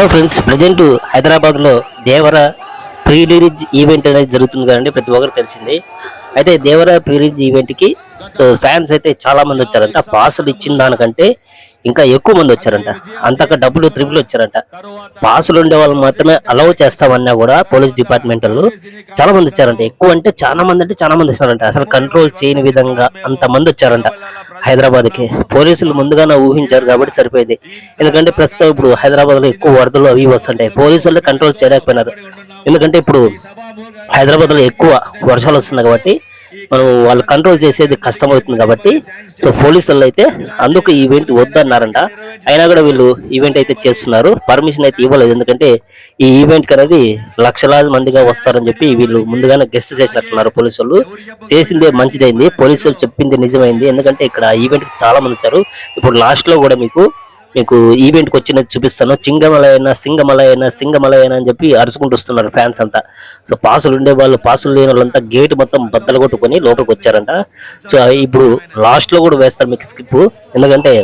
Hello friends present హైదరాబాద్లో దేవర pre release event అనేది జరుగుతుంది కదండి ప్రతి ఒక్కరు తెలిసింది. అయితే దేవర ప్రీ రిలీజ్ ఈవెంట్కి సో ఫ్యాన్స్ అయితే చాలా మంది వచ్చారంట. పాసులు ఇచ్చిన దానికంటే ఇంకా ఎక్కువ మంది వచ్చారంట. అంతక డబ్బులు త్రిపుల్ వచ్చారంట. పాసులు ఉండే వాళ్ళు మాత్రమే అలౌ చేస్తామన్నా కూడా పోలీస్ డిపార్ట్మెంట్ వాళ్ళు చాలా మంది వచ్చారంట. ఎక్కువ అంటే చాలా మంది అంటే చాలా మంది వచ్చారంట. అసలు కంట్రోల్ చేయని విధంగా అంత మంది వచ్చారంట. హైదరాబాద్కి పోలీసులు ముందుగానే ఊహించారు కాబట్టి సరిపోయింది. ఎందుకంటే ప్రస్తుతం ఇప్పుడు హైదరాబాద్లో ఎక్కువ వరదలు అవి వస్తుంటాయి. పోలీసులు కంట్రోల్ చేయలేకపోయినారు. ఎందుకంటే ఇప్పుడు హైదరాబాద్లో ఎక్కువ వర్షాలు వస్తున్నాయి కాబట్టి మనం వాళ్ళు కంట్రోల్ చేసేది కష్టమవుతుంది కాబట్టి సో పోలీసులు అయితే అందుకు ఈవెంట్ వద్దన్నారంట. అయినా కూడా వీళ్ళు ఈవెంట్ అయితే చేస్తున్నారు. పర్మిషన్ అయితే ఇవ్వలేదు. ఎందుకంటే ఈ ఈవెంట్ అనేది లక్షలాది మందిగా వస్తారని చెప్పి వీళ్ళు ముందుగానే గెస్ట్ చేసినట్టున్నారు పోలీసులు. చేసిందే మంచిదైంది. పోలీసులు చెప్పింది నిజమైంది. ఎందుకంటే ఇక్కడ ఈవెంట్ చాలా మంది వచ్చారు. ఇప్పుడు లాస్ట్లో కూడా మీకు మీకు ఈవెంట్కి వచ్చినది చూపిస్తాను. చింగమలైన సింగమలైన సింగమలైనా అని చెప్పి అరుచుకుంటూ వస్తున్నారు ఫ్యాన్స్ అంతా. సో పాసులు ఉండే వాళ్ళు పాసులు లేని వాళ్ళంతా గేట్ మొత్తం బద్దలు కొట్టుకొని లోపలికి వచ్చారంట. సో ఇప్పుడు లాస్ట్లో కూడా వేస్తారు మీకు స్కిప్ ఎందుకంటే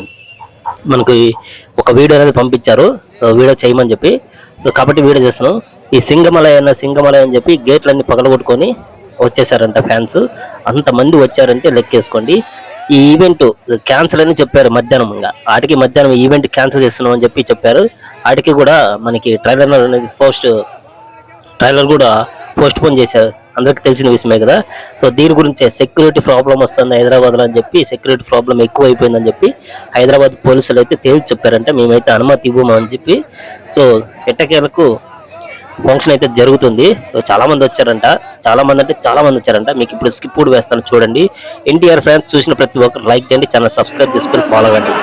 మనకి ఒక వీడియో అనేది పంపించారు. వీడియో చేయమని చెప్పి. సో కాబట్టి వీడియో చేస్తాను ఈ సింగమలయ అన్న సింగమలయ అని చెప్పి గేట్లన్నీ పగలగొట్టుకొని వచ్చేసారంట ఫ్యాన్స్ అంతమంది వచ్చారంటే లెక్కేసుకోండి. ఈ ఈవెంట్ క్యాన్సిల్ అని చెప్పారు మధ్యాహ్నం ఇంకా. ఆటికి మధ్యాహ్నం ఈవెంట్ క్యాన్సిల్ చేస్తున్నాం అని చెప్పి చెప్పారు. ఆటికి కూడా మనకి ట్రైలర్ అనేది పోస్ట్ ట్రైలర్ కూడా పోస్ట్ పోన్ చేశారు. అందరికి తెలిసిన విషయమే కదా. సో దీని గురించే సెక్యూరిటీ ప్రాబ్లం వస్తుంది హైదరాబాద్లో అని చెప్పి సెక్యూరిటీ ప్రాబ్లం ఎక్కువ అయిపోయిందని చెప్పి హైదరాబాద్ పోలీసులు అయితే తేల్చి చెప్పారంటే మేమైతే అనుమతి ఇవ్వమని చెప్పి. సో ఎట్టకేలకు ఫంక్షన్ అయితే జరుగుతుంది. చాలా మంది వచ్చారంట. చాలా మంది అంటే చాలా మంది వచ్చారంట. మీకు ఇప్పుడు స్కిప్ కూడా వేస్తాను చూడండి. ఎన్టీఆర్ ఫ్యాన్స్ చూసిన ప్రతి ఒక్కరు లైక్ చేయండి. ఛానల్ సబ్స్క్రైబ్ చేసుకుని ఫాలో అవ్వండి.